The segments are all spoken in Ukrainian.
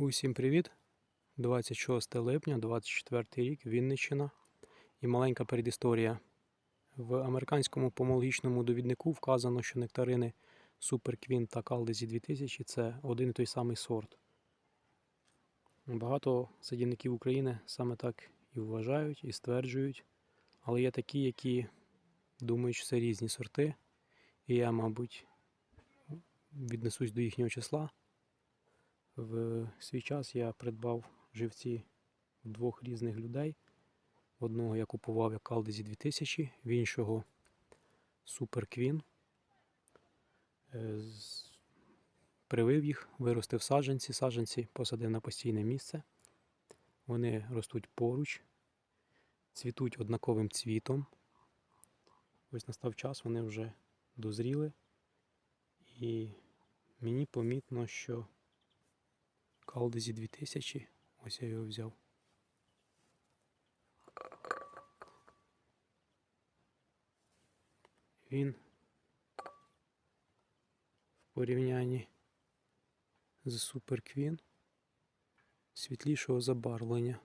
Усім привіт! 26 липня, 24 рік, Вінниччина. І маленька передісторія. В американському помологічному довіднику вказано, що нектарини Queen та Caldezi 2000 це один і той самий сорт. Багато садівників України саме так і вважають і стверджують. Але є такі, які думають, що це різні сорти. І я, мабуть, віднесусь до їхнього числа. В свій час я придбав живці двох різних людей. Одного я купував як Калдезі 2000, в іншого Super Queen. Е, Привив їх, виростив саджанці. Саджанці посадив на постійне місце. Вони ростуть поруч, цвітуть однаковим цвітом. Ось настав час, вони вже дозріли. І мені помітно, що Калдезі 2000. Ось я його взяв. Він в порівнянні з Super Queen світлішого забарвлення.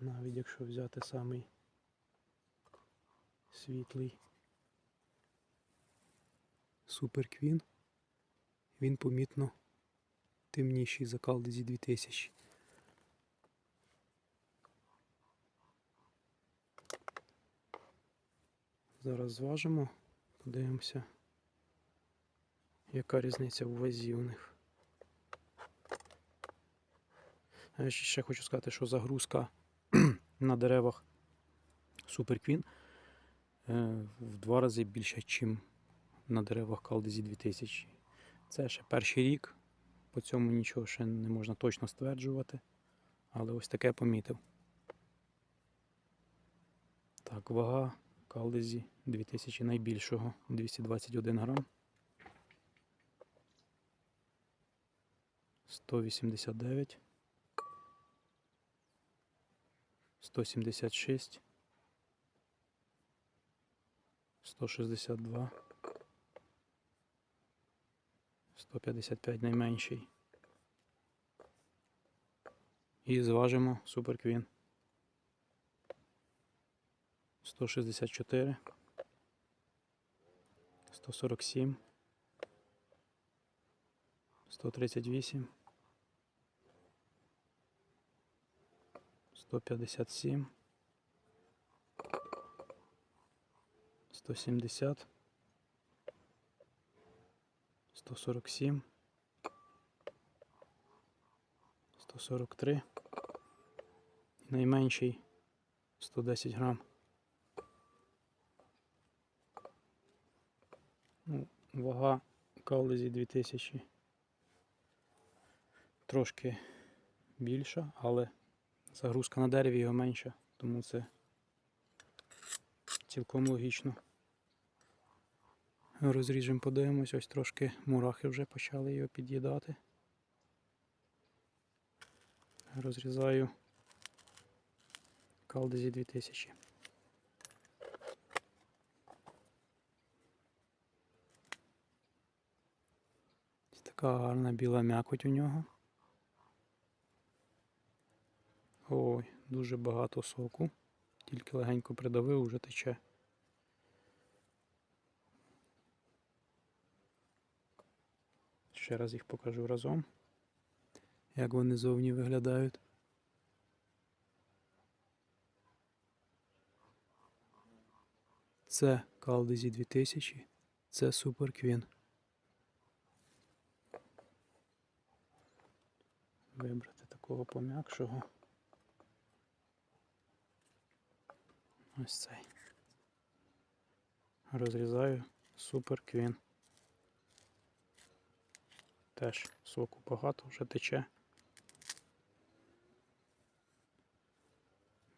Навіть якщо взяти самий світлий Queen, він помітно темніший за Калдезі 2000. Зараз зважимо, подивимося, яка різниця у вазі у них. Я ще хочу сказати, що загрузка на деревах Queen е, в два рази більша, ніж на деревах Калдезі 2000. Це ще перший рік, по цьому нічого ще не можна точно стверджувати, але ось таке помітив. Так, вага Калдезі 2000 найбільшого 221 грам. 189 176 162 155 найменший. І зважимо Queen. 164 147 138 157 170 147 143 найменший 110 грам. Ну, вага Калдезі 2000 трошки більша, але загрузка на дереві його менша, тому це цілком логічно. Розріжемо, подивимось, ось трошки мурахи вже почали його під'їдати. Розрізаю Калдезі 2000. Ось така гарна біла м'якоть у нього. Ой, дуже багато соку. Тільки легенько придавив, уже тече. Ще раз їх покажу разом, як вони зовні виглядають. Це Калдезі 2000, це Super Queen. Вибрати такого пом'якшого. Ось цей. Розрізаю Super Queen. Теж соку багато вже тече.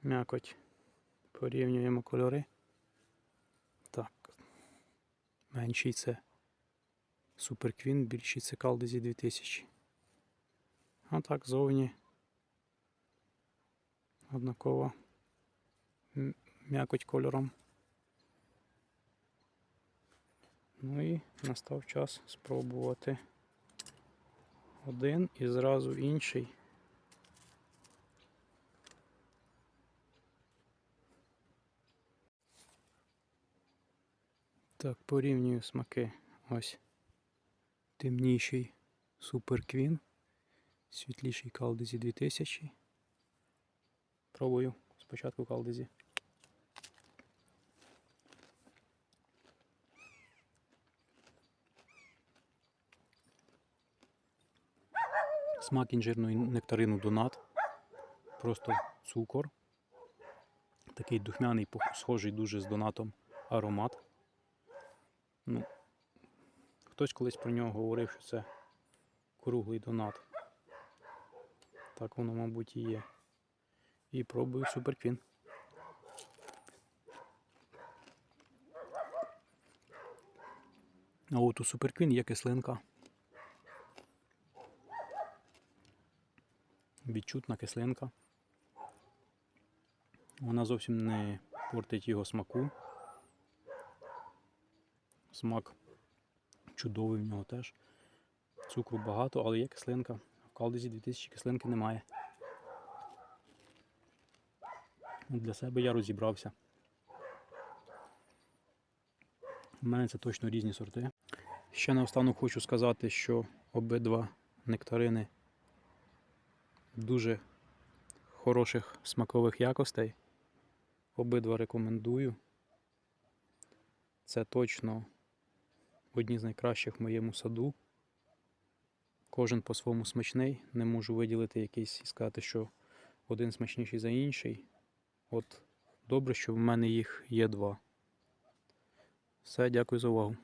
М'якоть. Порівнюємо кольори. Так. Менший це Queen, більший це Калдезі 2000. А так зовні однаково м'якоть кольором. Ну і настав час спробувати один і зразу інший. Так, порівнюю смаки. Ось темніший Супер Квін, світліший Калдезі 2000. Пробую спочатку Калдезі. Смак інжирної нектарину донат. Просто цукор. Такий духмяний, схожий дуже з донатом аромат. Ну, хтось колись про нього говорив, що це круглий донат. Так воно, мабуть, і є. І пробую суперквін. А от у суперквін є кислинка. Відчутна кислинка. Вона зовсім не портить його смаку. Смак чудовий в нього теж. Цукру багато, але є кислинка. В калдезі 2000 кислинки немає. Для себе я розібрався. У мене це точно різні сорти. Ще наостанок хочу сказати, що обидва нектарини дуже хороших смакових якостей. Обидва рекомендую. Це точно одні з найкращих в моєму саду. Кожен по-своєму смачний. Не можу виділити якийсь і сказати, що один смачніший за інший. От добре, що в мене їх є два. Все, дякую за увагу.